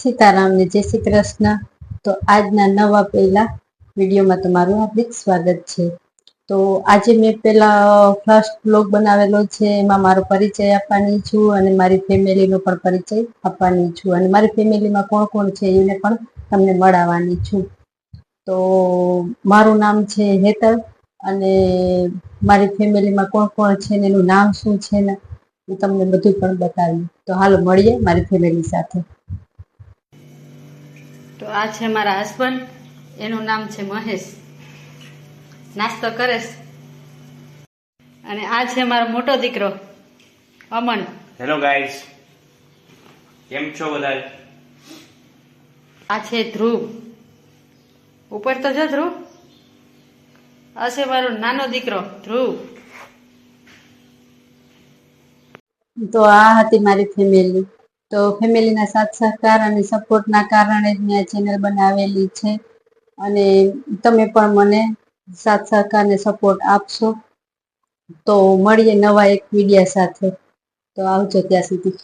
સીતારામને જય શ્રી કૃષ્ણ. તો આજના નવા પહેલા વિડીયોમાં તમારું હાર્દિક સ્વાગત છે. તો આજે મેં પહેલા ફર્સ્ટ બ્લોગ બનાવેલો છે. એમાં મારો પરિચય આપવાની છું અને મારી ફેમિલીનો પણ પરિચય આપવાની છું. અને મારી ફેમિલીમાં કોણ કોણ છે એને પણ તમને મળાવવાની છું. તો મારું નામ છે હેતલ અને મારી ફેમિલીમાં કોણ કોણ છે ને એનું નામ શું છે ને હું તમને બધું પણ બતાવ્યું તો હાલો મળીએ મારી ફેમિલી સાથે. તો આ છે મારા હસબન્ડ એનું નામ છે મહેશ. નાસ્તો કરે અને આ છે મારો મોટો દીકરો અમન. હેલો ગાઈસ કેમ છો બધા આ છે ધ્રુવ. ઉપર તો જો ધ્રુવ. આ છે મારો નાનો દીકરો ધ્રુવ. તો આ હતી મારી ફેમિલી તો ફેમિલીના સાથ સહકાર અને સપોર્ટના કારણે જ મેં આ ચેનલ બનાવેલી છે. અને તમે પણ મને સાથ, સહકાર અને સપોર્ટ આપશો. તો મળીએ નવા એક વિડીયા સાથે. તો આવજો ત્યાં સુધી.